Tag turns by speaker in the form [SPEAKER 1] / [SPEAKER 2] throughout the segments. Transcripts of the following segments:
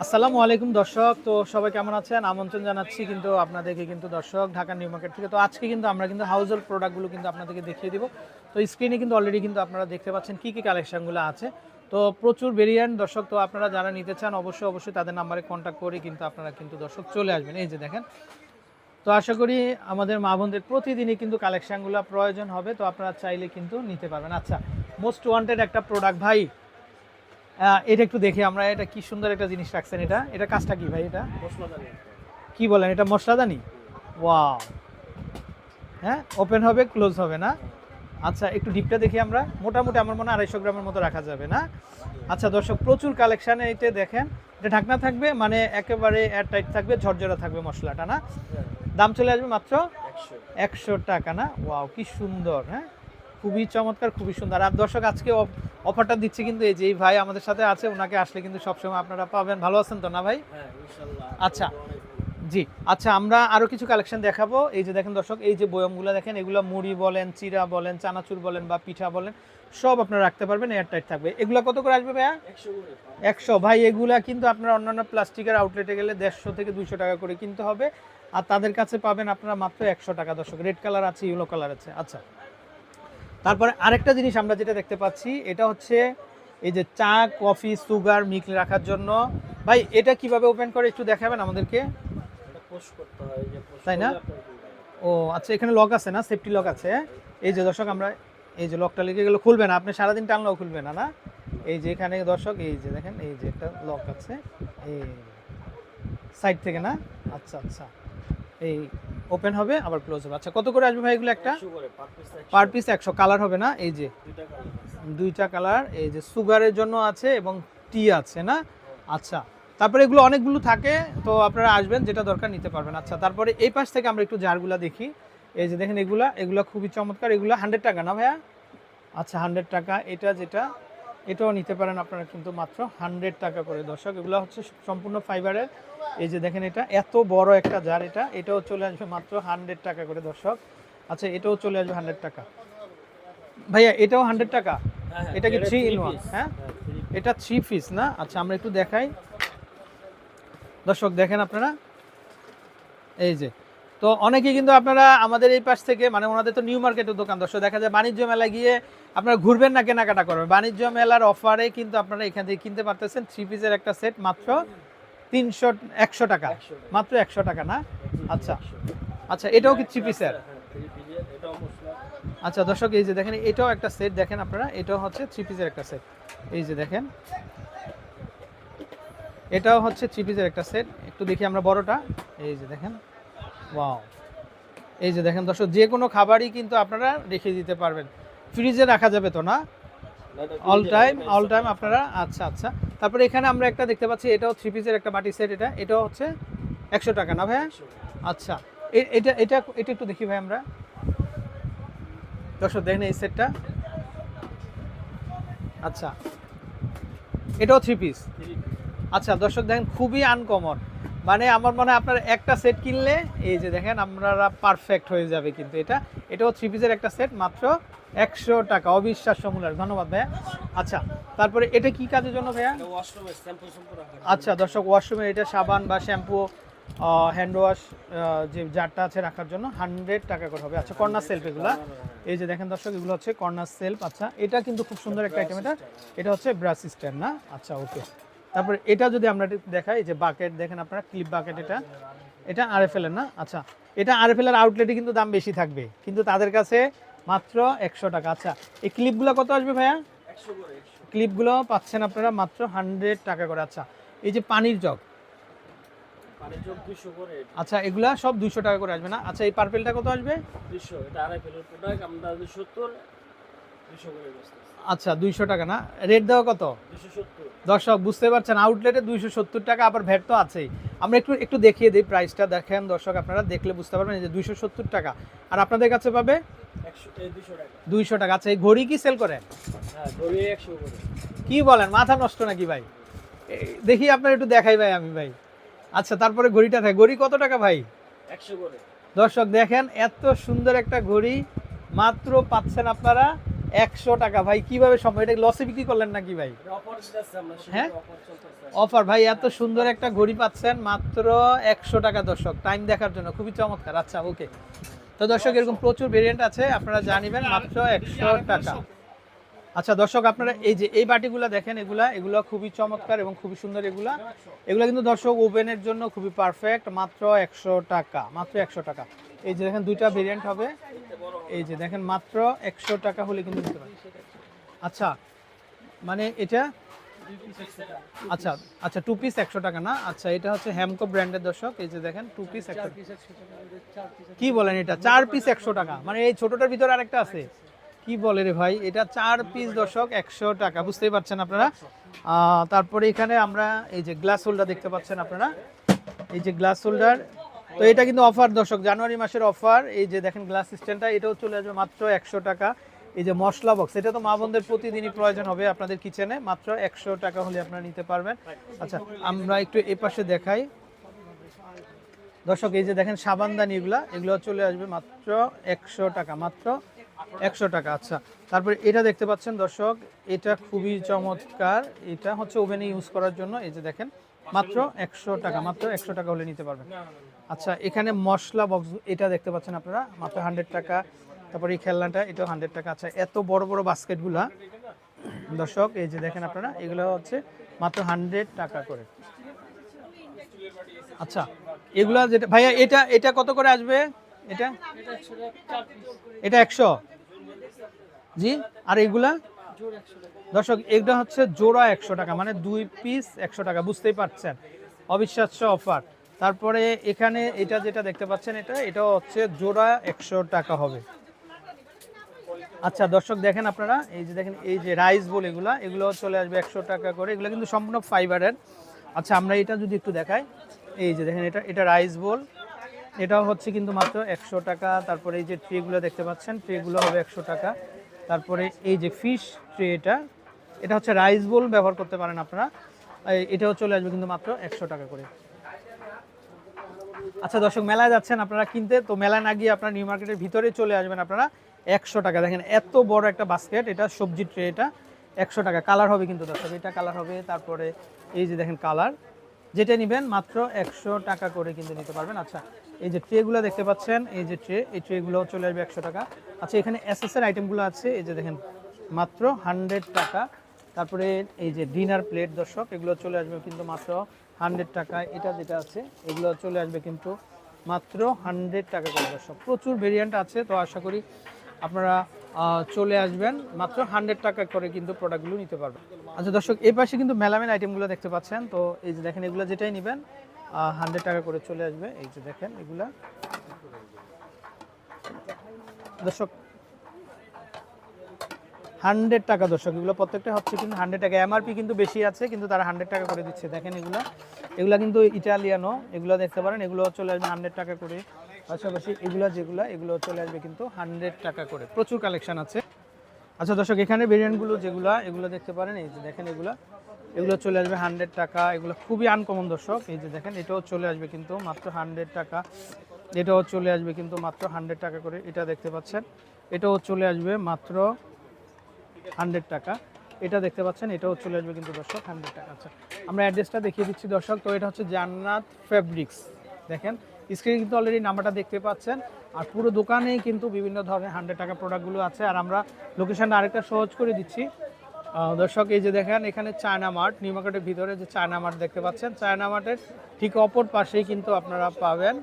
[SPEAKER 1] আসসালামু আলাইকুম দর্শক। তো সবাই কেমন আছেন? আমন্ত্রণ জানাচ্ছি কিন্তু আপনাদেরকে কিন্তু দর্শক ঢাকা নিউ মার্কেট থেকে। তো আজকে কিন্তু আমরা কিন্তু হাউস হোল্ড প্রোডাক্টগুলো কিন্তু আপনাদেরকে দেখিয়ে দিব। তো স্ক্রিনে কিন্তু অলরেডি কিন্তু আপনারা দেখতে পাচ্ছেন কী কী কালেকশনগুলো আছে। তো প্রচুর ভেরিয়েন্ট দর্শক, তো আপনারা যারা নিতে চান অবশ্যই অবশ্যই তাদের নাম্বারে কন্ট্যাক্ট করে কিন্তু আপনারা কিন্তু দর্শক চলে আসবেন। এই যে দেখেন। তো আশা করি আমাদের মা বোনদের প্রতিদিনই কিন্তু কালেকশনগুলো প্রয়োজন হবে। তো আপনারা চাইলে কিন্তু নিতে পারবেন। আচ্ছা মোস্ট ওয়ান্টেড একটা প্রোডাক্ট ভাই। এটা একটু দেখি আমরা এটা কি সুন্দর একটা জিনিস রাখছেন এটা। এটা কাজটা কি ভাই এটা? কি বলেন এটা মশলাদানি? ওয়াও। হ্যাঁ ওপেন হবে ক্লোজ হবে না? আচ্ছা একটু ডিপটা দেখি আমরা। মোটামুটি আমার মনে হয় আড়াইশো গ্রামের মতো রাখা যাবে না? আচ্ছা দর্শক প্রচুর কালেকশানে এটা দেখেন। এটা ঢাকনা থাকবে মানে একেবারে এয়ার টাইট থাকবে ঝরঝরা থাকবে মশলাটা না? দাম চলে আসবে মাত্র একশো টাকা না? ওয়াও কি সুন্দর হ্যাঁ? খুবই চমৎকার খুবই সুন্দর। আর দর্শক আজকে অফ- অফারটা দিচ্ছে কিন্তু এই যে এই ভাই আমাদের সাথে আছে ওনাকে আসলে কিন্তু সবসময় আপনারা পাবেন। ভালো আছেন তো না ভাই? আচ্ছা। জি আচ্ছা আমরা আরও কিছু কালেকশন দেখাবো। এই যে দেখেন দর্শক এই যে বয়মগুলো দেখেন এগুলো মুড়ি বলেন চিরা বলেন চানাচুর বলেন বা পিঠা বলেন সব আপনারা রাখতে পারবেন এয়ার টাইট থাকবে। এগুলো কত করে আসবে ভাইয়া? একশো ভাই এগুলা কিন্তু আপনারা অন্যান্য প্লাস্টিকের আউটলেটে গেলে দেড়শো থেকে দুইশো টাকা করে কিনতে হবে। আর তাদের কাছে পাবেন আপনারা মাত্র একশো টাকা দর্শক। রেড কালার আছে ইয়েলো কালার আছে। আচ্ছা। তারপরে আরেকটা জিনিস আমরা যেটা দেখতে পাচ্ছি এটা হচ্ছে এই যে চা কফি সুগার মিল্ক রাখার জন্য। ভাই এটা কীভাবে ওপেন করে একটু দেখাবেন আমাদেরকে? তাই না? ও আচ্ছা এখানে লক আছে না? সেফটি লক আছে। এই যে দর্শক আমরা এই যে লকটা লেগে গেলে খুলবে না। আপনি সারাদিন টানলেও খুলবে না না? এই যে এখানে দর্শক এই যে দেখেন এই যে একটা লক আছে। এই সাইড থেকে না? আচ্ছা আচ্ছা। এই ওপেন হবে আবার ক্লোজ হবে। আচ্ছা কত করে আসবে ভাই এগুলো একটা? পার পিস একশো। কালার হবে না? এই যে দুইটা কালার এই যে সুগারের জন্য আছে এবং টি আছে না? আচ্ছা তারপরে এগুলো অনেকগুলো থাকে তো আপনারা আসবেন যেটা দরকার নিতে পারবেন। আচ্ছা তারপরে এই পাশ থেকে আমরা একটু জারগুলা দেখি। এই যে দেখেন এগুলা এগুলা খুবই চমৎকার এগুলো হান্ড্রেড টাকা না ভাইয়া? আচ্ছা হান্ড্রেড টাকা এটা যেটা এটাও নিতে পারেন আপনারা কিন্তু মাত্র হান্ড্রেড টাকা করে। দর্শক এগুলো হচ্ছে সম্পূর্ণ ফাইবারের এই যে দেখেন এটা এত বড় একটা জার এটা। এটাও চলে আসবে মাত্র হান্ড্রেড টাকা করে দর্শক। আচ্ছা এটাও চলে আসবে হান্ড্রেড টাকা। ভাইয়া এটাও হান্ড্রেড টাকা? এটা কি থ্রি ইন ওয়ান হ্যাঁ? এটা থ্রি পিস না? আচ্ছা আমরা একটু দেখাই। দর্শক দেখেন আপনারা। এই যে তো অনেকে কিন্তু আপনারা আমাদের এই পাশ থেকে মানে ওনাদের তো নিউ মার্কেটের দোকান, দর্শক, দেখা যায় বাণিজ্য মেলা গিয়ে আপনারা ঘুরবেন না, কেনাকাটা করবেন। বাণিজ্য মেলার অফারে কিন্তু আপনারা এখান থেকে কিনতে পারতেছেন থ্রি পিসের একটা সেট মাত্র তিনশো, একশো টাকা। মাত্র একশো টাকা না? আচ্ছা। আচ্ছা এটাও কি থ্রি পিসের আচ্ছা দর্শক, এই যে দেখেন, এটাও একটা সেট দেখেন আপনারা, এটাও হচ্ছে থ্রি পিসের একটা সেট এই যে দেখেন। এটাও হচ্ছে থ্রি পিসের একটা সেট একটু দেখি আমরা বড়টা। এই যে দেখেন। ওয়াও এই যে দেখেন দর্শক যে কোনো খাবারই কিন্তু আপনারা রেখে দিতে পারবেন। ফ্রিজে রাখা যাবে তো না? অল টাইম অল টাইম আপনারা আচ্ছা আচ্ছা। তারপরে এখানে আমরা একটা দেখতে পাচ্ছি এটাও থ্রি পিসের একটা বাটি সেট এটা। এটাও হচ্ছে একশো টাকা না ভাইয়া? আচ্ছা। এটা এটা এটা একটু দেখি ভাই আমরা। দর্শক দেখেন এই সেটটা আচ্ছা। এটাও থ্রি পিস আচ্ছা দর্শক দেখেন খুবই আনকমন মানে আমার মনে হয় আপনার একটা সেট কিনলে এই যে দেখেন আপনারা পারফেক্ট হয়ে যাবে কিন্তু এটা। এটাও থ্রি পিসের একটা সেট মাত্র একশো টাকা। অবিশ্বাস্য মূল্যের। ধন্যবাদ ভাইয়া। আচ্ছা তারপরে এটা কি কাজের জন্য ভাইয়া? আচ্ছা দর্শক ওয়াশরুমে এটা সাবান বা শ্যাম্পু হ্যান্ড ওয়াশ যে জারটা আছে রাখার জন্য হান্ড্রেড টাকা করে হবে। আচ্ছা কর্নার সেলফ এগুলো। এই যে দেখেন দর্শক এগুলো হচ্ছে কর্নার সেলফ আচ্ছা এটা কিন্তু খুব সুন্দর একটা আইটেম এটা। এটা হচ্ছে ব্রাশ স্ট্যান্ড না? আচ্ছা ওকে তারপরে এটা যদি আমরা দেখাই যে বাকেট দেখেন আপনারা ক্লিপ বাকেট এটা। এটা আরএফএল এর না? আচ্ছা এটা আর আরএফএল এর আউটলেটে কিন্তু দাম বেশি থাকবে। কিন্তু তাদের কাছে মাত্র একশো টাকা। আচ্ছা এই ক্লিপগুলো কত আসবে ভাইয়া? ক্লিপগুলো পাচ্ছেন আপনারা মাত্র হান্ড্রেড টাকা করে। আচ্ছা এই যে পানির জগ। আচ্ছা এগুলা সব দুশো টাকা করে আসবে না? আচ্ছা এই পার্পেলটা কত আসবে? আচ্ছা দুইশো টাকা না? রেট দেওয়া কত? দর্শক বুঝতে পারছেন আউটলেটে দুইশো সত্তর টাকা আবার ভ্যাট তো আছেই। আমরা একটু একটু দেখিয়ে দিই প্রাইসটা দেখেন দর্শক আপনারা দেখলে বুঝতে পারবেন যে দুইশো সত্তর টাকা। আর আপনাদের কাছে পাবে? দুইশো টাকা। আচ্ছা এই ঘড়ি কি সেল করেন? কি বলেন মাথা নষ্ট নাকি ভাই? দেখি আপনার একটু দেখাই ভাই আমি ভাই। আচ্ছা তারপরে ঘড়িটা থাকে ঘড়ি কত টাকা ভাই? দর্শক দেখেন এত সুন্দর একটা ঘড়ি মাত্র পাচ্ছেন আপনারা একশো টাকা। ভাই কীভাবে সম্ভব? এটা লসে বিক্রি করলেন নাকি ভাই? হ্যাঁ? অফার ভাই এত সুন্দর একটা ঘড়ি পাচ্ছেন মাত্র একশো টাকা দর্শক। টাইম দেখার জন্য খুবই চমৎকার। আচ্ছা ওকে তো দর্শক এরকম প্রচুর ভেরিয়েন্ট আছে আপনারা জানিবেন মাত্র একশো টাকা। আচ্ছা দর্শক আপনারা এই যে এই বাটিগুলো দেখেন এগুলা এগুলো খুবই চমৎকার এবং খুবই সুন্দর এগুলা। এগুলো কিন্তু দর্শক ওভেনের জন্য খুবই পারফেক্ট মাত্র একশো টাকা মাত্র একশো টাকা। এই যে দেখেন দুইটা ভেরিয়েন্ট হবে। এই যে দেখেন মাত্র একশো টাকা হলে কিন্তু দিতে পারেন আচ্ছা মানে এটা আচ্ছা আচ্ছা টু পিস একশো টাকা না? আচ্ছা এটা হচ্ছে হ্যামকো ব্র্যান্ডের দর্শক। এই যে দেখেন টু পিস একশো কি বলেন এটা? চার পিস একশো টাকা। মানে এই ছোটটার ভিতরে আরেকটা আছে। কি বলে রে ভাই? এটা চার পিস দর্শক একশো টাকা। বুঝতেই পারছেন আপনারা? তারপরে এখানে আমরা এই যে গ্লাস হোল্ডার দেখতে পাচ্ছেন আপনারা? এই যে গ্লাস হোল্ডার তো এটা কিন্তু অফার, দর্শক, জানুয়ারি মাসের অফার। এই যে দেখেন গ্লাস স্ট্যান্ডটা এটাও চলে আসবে মাত্র একশো টাকা। এই যে মশলা বক্স এটা তো মা বোনদের প্রতিদিনই প্রয়োজন হবে আপনাদের কিচেনে মাত্র একশো টাকা হলে আপনারা নিতে পারবেন। আচ্ছা আমরা একটু এ পাশে দেখাই। দর্শক, এই যে দেখেন সাবানদানি এগুলা এগুলো চলে আসবে মাত্র একশো টাকা, মাত্র একশো টাকা। আচ্ছা তারপরে এটা দেখতে পাচ্ছেন দর্শক, এটা খুবই চমৎকার। এটা হচ্ছে ওভেনে ইউজ করার জন্য, এই যে দেখেন। মাত্র একশো টাকা, মাত্র একশো টাকা হলে নিতে পারবেন। আচ্ছা এখানে মশলা বক্স এটা দেখতে পাচ্ছেন আপনারা, মাত্র হান্ড্রেড টাকা। তারপরে এই খেলনাটা, এটাও হান্ড্রেড টাকা। আচ্ছা এত বড় বড় বাস্কেটগুলা, দর্শক, এই যে দেখেন আপনারা, এগুলো হচ্ছে মাত্র হান্ড্রেড টাকা করে। আচ্ছা এগুলা যেটা, ভাইয়া, এটা এটা কত করে আসবে? এটা? এটা একশো? জি, আর এগুলা? দর্শক এটা হচ্ছে জোড়া একশো টাকা মানে দুই পিস একশো টাকা, বুঝতেই পারছেন। অবিশ্বাস্য অফার তারপরে এখানে এটা যেটা দেখতে পাচ্ছেন এটা এটা হচ্ছে জোড়া একশো টাকা হবে। আচ্ছা দর্শক, দেখেন আপনারা, এই যে দেখেন, এই যে রাইস বল এগুলা এগুলো চলে আসবে একশো টাকা করে, এগুলো কিন্তু সম্পূর্ণ ফাইবারের আচ্ছা আমরা এটা যদি একটু দেখাই, এই যে দেখেন এটা এটা রাইস বোল এটাও হচ্ছে কিন্তু মাত্র একশো টাকা, তারপরে এই যে ট্রেগুলো দেখতে পাচ্ছেন ট্রেগুলো হবে একশো টাকা। তারপরে এই যে ফিশ ট্রে এটা এটা হচ্ছে রাইস বোল ব্যবহার করতে পারেন আপনারা। এটাও চলে আসবে কিন্তু মাত্র একশো টাকা করে। আচ্ছা দর্শক, মেলায় যাচ্ছেন আপনারা কিনতে, তো মেলায় না গিয়ে আপনারা নিউ মার্কেটের ভিতরে চলে আসবেন আপনারা একশো টাকা। দেখেন এত বড় একটা বাস্কেট এটা সবজি ট্রে এটা একশো টাকা। কালার হবে কিন্তু দর্শক, এটা কালার হবে, তারপরে এই যে দেখেন কালার যেটা নেবেন মাত্র একশো টাকা করে কিন্তু নিতে পারবেন। আচ্ছা এই যে ট্রেগুলো দেখতে পাচ্ছেন, এই যে ট্রে এই ট্রেগুলো চলে আসবে একশো টাকা। আচ্ছা এখানে এসএসের আইটেমগুলো আছে, এই যে দেখেন মাত্র হান্ড্রেড টাকা। তারপরে এই যে ডিনার প্লেট দর্শক, এগুলো চলে আসবে কিন্তু মাত্র হান্ড্রেড টাকা এটা যেটা আছে, এগুলো চলে আসবে কিন্তু মাত্র হান্ড্রেড টাকা করে দর্শক। প্রচুর ভেরিয়েন্ট আছে, তো আশা করি আপনারা চলে আসবেন। মাত্র হান্ড্রেড টাকা করে কিন্তু প্রোডাক্টগুলো নিতে পারবেন। আচ্ছা দর্শক এই পাশে কিন্তু মেলামেন আইটেমগুলো দেখতে পাচ্ছেন। তো এই যে দেখেন, এগুলো যেটাই নেবেন হান্ড্রেড টাকা করে চলে আসবে। এই যে দেখেন, এগুলা। দর্শক হান্ড্রেড টাকা দর্শক, এগুলো প্রত্যেকটা হচ্ছে কিন্তু হান্ড্রেড টাকা। এমআরপি কিন্তু বেশি আছে, কিন্তু তারা হান্ড্রেড টাকা করে দিচ্ছে। দেখেন এগুলো। এগুলো কিন্তু ইটালিয়ানো এগুলো দেখতে পারেন, এগুলো চলে আসবে হান্ড্রেড টাকা করে। পাশাপাশি এগুলো যেগুলো, এগুলো চলে আসবে কিন্তু হান্ড্রেড টাকা করে। প্রচুর কালেকশন আছে। আচ্ছা দর্শক, এখানে ভেরিয়েন্টগুলো যেগুলো, এগুলো দেখতে পারেন, এই যে দেখেন এগুলো। এগুলো চলে আসবে হান্ড্রেড টাকা। এগুলো খুবই আনকমন দর্শক। এই যে দেখেন, এটাও চলে আসবে কিন্তু মাত্র হান্ড্রেড টাকা। এটাও চলে আসবে কিন্তু মাত্র হান্ড্রেড টাকা করে। এটা দেখতে পাচ্ছেন। এটাও চলে আসবে মাত্র হান্ড্রেড টাকা। এটা দেখতে পাচ্ছেন, এটাও চলে আসবে কিন্তু দর্শক, হান্ড্রেড টাকা। আচ্ছা আমরা অ্যাড্রেসটা দেখিয়ে দিচ্ছি দর্শক। তো এটা হচ্ছে জান্নাত ফেব্রিক্স। দেখেন স্ক্রিনে কিন্তু অলরেডি নাম্বারটা দেখতে পাচ্ছেন। আর পুরো দোকানেই কিন্তু বিভিন্ন ধরনের হান্ড্রেড টাকা প্রোডাক্টগুলো আছে। আর আমরা লোকেশনটা আরেকটা সহজ করে দিচ্ছি। দর্শক, এই যে দেখেন, এখানে চায়না মার্ট, নিউ মার্কেটের ভিতরে যে চায়না মার্ট দেখতে পাচ্ছেন। চায়না মার্টের ঠিক অপর পাশেই কিন্তু আপনারা পাবেন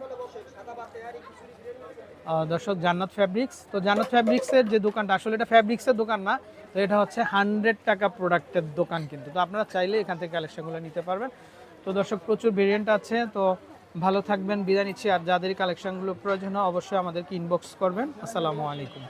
[SPEAKER 1] দর্শক, জান্নাত ফ্যাব্রিক্স তো জান্নাত ফ্যাব্রিক্সের যে দোকানটা, আসলে এটা ফ্যাব্রিক্সের দোকান না, তো এটা হচ্ছে হান্ড্রেড টাকা প্রোডাক্টের দোকান কিন্তু। তো আপনারা চাইলে এখান থেকে কালেকশনগুলো নিতে পারবেন। তো দর্শক, প্রচুর ভেরিয়েন্ট আছে, তো ভালো থাকবেন, বিদায় নিচ্ছি। আর যাদের কালেকশনগুলো প্রয়োজন হয়, অবশ্যই আমাদেরকে ইনবক্স করবেন। আসসালামু আলাইকুম।